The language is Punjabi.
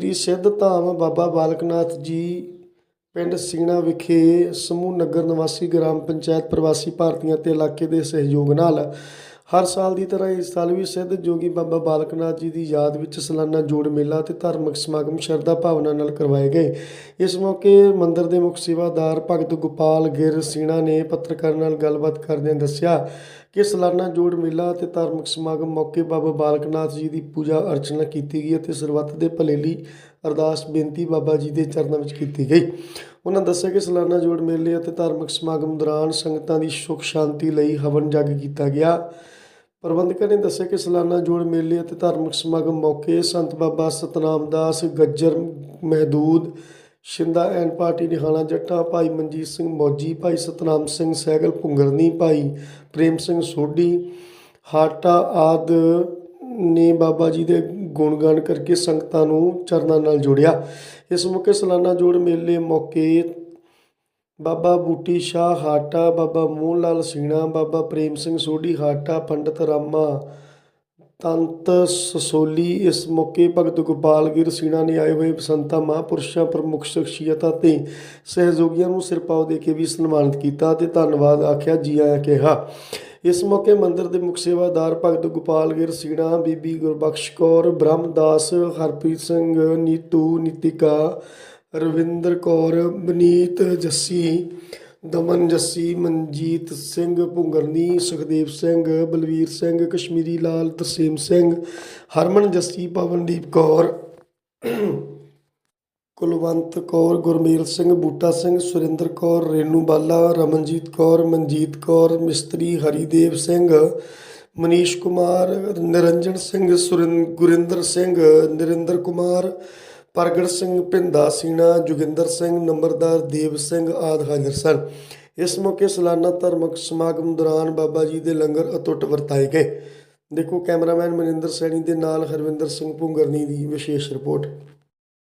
ਸ੍ਰੀ ਸਿੱਧ ਧਾਮ ਬਾਬਾ ਬਾਲਕਨਾਥ ਜੀ ਪਿੰਡ ਸੀਣਾ ਵਿਖੇ ਸਮੂਹ ਨਗਰ ਨਿਵਾਸੀ ਗ੍ਰਾਮ ਪੰਚਾਇਤ ਪ੍ਰਵਾਸੀ ਭਾਰਤੀਆਂ ਤੇ ਇਲਾਕੇ ਦੇ ਸਹਿਯੋਗ ਨਾਲ ਹਰ ਸਾਲ ਦੀ ਤਰ੍ਹਾਂ ਇਸ ਸਾਲ ਵੀ ਸਿੱਧ ਜੋਗੀ ਬਾਬਾ ਬਾਲਕਨਾਥ ਜੀ ਦੀ ਯਾਦ ਵਿੱਚ ਸਾਲਾਨਾ ਜੋੜ ਮੇਲਾ ਤੇ ਧਾਰਮਿਕ ਸਮਾਗਮ ਸ਼ਰਧਾ ਭਾਵਨਾ ਨਾਲ ਕਰਵਾਏ ਗਏ। ਇਸ ਮੌਕੇ ਮੰਦਿਰ ਦੇ ਮੁੱਖ ਸੇਵਾਦਾਰ ਭਗਤ ਗੋਪਾਲ ਗਿਰ ਸੀਣਾ ਨੇ ਪੱਤਰਕਾਰਾਂ ਨਾਲ ਗੱਲਬਾਤ ਕਰਦਿਆਂ ਦੱਸਿਆ ਕਿ ਸਾਲਾਨਾ ਜੋੜ ਮੇਲਾ ਅਤੇ ਧਾਰਮਿਕ ਸਮਾਗਮ ਮੌਕੇ ਬਾਬਾ ਬਾਲਕ ਨਾਥ ਜੀ ਦੀ ਪੂਜਾ ਅਰਚਨਾ ਕੀਤੀ ਗਈ ਅਤੇ ਸਰਬੱਤ ਦੇ ਭਲੇ ਲਈ ਅਰਦਾਸ ਬੇਨਤੀ ਬਾਬਾ ਜੀ ਦੇ ਚਰਨਾਂ ਵਿੱਚ ਕੀਤੀ ਗਈ। ਉਹਨਾਂ ਦੱਸਿਆ ਕਿ ਸਾਲਾਨਾ ਜੋੜ ਮੇਲੇ ਅਤੇ ਧਾਰਮਿਕ ਸਮਾਗਮ ਦੌਰਾਨ ਸੰਗਤਾਂ ਦੀ ਸੁਖ ਸ਼ਾਂਤੀ ਲਈ ਹਵਨ ਜਗ ਕੀਤਾ ਗਿਆ। ਪ੍ਰਬੰਧਕਾਂ ਨੇ ਦੱਸਿਆ ਕਿ ਸਾਲਾਨਾ ਜੋੜ ਮੇਲੇ ਅਤੇ ਧਾਰਮਿਕ ਸਮਾਗਮ ਮੌਕੇ ਸੰਤ ਬਾਬਾ ਸਤਨਾਮ ਦਾਸ ਗੱਜਰ, ਮਹਿਦੂਦ ਸ਼ਿੰਦਾ ਐਨ ਪਾਰਟੀ ਨਿਹਾਣਾ ਜੱਟਾ, ਭਾਈ ਮਨਜੀਤ ਸਿੰਘ ਮੌਜੀ, ਭਾਈ ਸਤਨਾਮ ਸਿੰਘ ਸਹਿਗਲ ਪੁੰਗਰਨੀ ਭਾਈ ਪ੍ਰੇਮ ਸਿੰਘ ਸੋਢੀ, ਹਾਟਾ ਆਦ ਨੇ ਬਾਬਾ ਜੀ ਦੇ ਗੁਣਗਾਨ ਕਰਕੇ ਸੰਗਤਾਂ ਨੂੰ ਚਰਨਾਂ ਨਾਲ ਜੋੜਿਆ। ਇਸ ਮੌਕੇ ਸਾਲਾਨਾ ਜੋੜ ਮੇਲੇ ਮੌਕੇ ਬਾਬਾ ਬੂਟੀ ਸ਼ਾਹ, ਹਾਟਾ, ਬਾਬਾ ਮੋਹਨ ਲਾਲ ਸੀਣਾ, ਬਾਬਾ ਪ੍ਰੇਮ ਸਿੰਘ ਸੋਢੀ, ਹਾਟਾ, ਪੰਡਤ ਰਾਮਾ ਤੰਤ ਸਸੋਲੀ ਇਸ ਮੌਕੇ ਭਗਤ ਗੋਪਾਲ ਗਿਰ ਸੀਣਾ ਨੇ ਆਏ ਹੋਏ ਸੰਤਾਂ ਮਹਾਂਪੁਰਸ਼ਾਂ ਪ੍ਰਮੁੱਖ ਸ਼ਖਸੀਅਤਾਂ ਤੇ ਸਹਿਯੋਗੀਆਂ ਨੂੰ ਸਿਰਪਾਓ ਦੇ ਕੇ ਵੀ ਸਨਮਾਨਿਤ ਕੀਤਾ ਤੇ ਧੰਨਵਾਦ ਆਖਿਆ ਜੀ ਆਇਆਂ ਕਿਹਾ। ਇਸ ਮੌਕੇ ਮੰਦਿਰ ਦੇ ਮੁੱਖ ਸੇਵਾਦਾਰ ਭਗਤ ਗੋਪਾਲ ਗਿਰ ਸੀਣਾ, ਬੀਬੀ ਗੁਰਬਖਸ਼ ਕੌਰ ਬ੍ਰਹਮਦਾਸ ਹਰਪ੍ਰੀਤ ਸਿੰਘ, ਨੀਤੂ, ਨੀਤਿਕਾ, ਰਵਿੰਦਰ ਕੌਰ ਬਨੀਤ ਜੱਸੀ ਦਮਨ ਜੱਸੀ, ਮਨਜੀਤ ਸਿੰਘ, ਭੁੰਗਰਨੀ, ਸੁਖਦੇਵ ਸਿੰਘ, ਬਲਵੀਰ ਸਿੰਘ, ਕਸ਼ਮੀਰੀ ਲਾਲ, ਤਰਸੇਮ ਸਿੰਘ, ਹਰਮਨ ਜੱਸੀ, ਪਵਨਦੀਪ ਕੌਰ, ਕੁਲਵੰਤ ਕੌਰ, ਗੁਰਮੇਲ ਸਿੰਘ, ਬੂਟਾ ਸਿੰਘ, ਸੁਰਿੰਦਰ ਕੌਰ, ਰੇਨੂ ਬਾਲਾ, ਰਮਨਜੀਤ ਕੌਰ, ਮਨਜੀਤ ਕੌਰ, ਮਿਸਤਰੀ ਹਰੀਦੇਵ ਸਿੰਘ, ਮਨੀਸ਼ ਕੁਮਾਰ, ਨਿਰੰਜਨ ਸਿੰਘ, ਸੁਰਿੰ, ਗੁਰਿੰਦਰ ਸਿੰਘ, ਨਰਿੰਦਰ ਕੁਮਾਰ ਪ੍ਰਗਟ ਸਿੰਘ, ਭਿੰਦਾ ਸੀਣਾ, ਜੋਗਿੰਦਰ ਸਿੰਘ, ਨੰਬਰਦਾਰ ਦੇਵ ਸਿੰਘ ਆਦਿ ਹਾਜ਼ਰ ਸਨ। ਇਸ ਮੌਕੇ ਸਾਲਾਨਾ ਧਾਰਮਿਕ ਸਮਾਗਮ ਦੌਰਾਨ ਬਾਬਾ ਜੀ ਦੇ ਲੰਗਰ ਅਟੁੱਟ ਵਰਤਾਏ ਗਏ। ਦੇਖੋ ਕੈਮਰਾਮੈਨ ਮਨਿੰਦਰ ਸੈਣੀ ਦੇ ਨਾਲ ਹਰਵਿੰਦਰ ਸਿੰਘ ਭੁੰਗਰਨੀ ਦੀ ਵਿਸ਼ੇਸ਼ ਰਿਪੋਰਟ।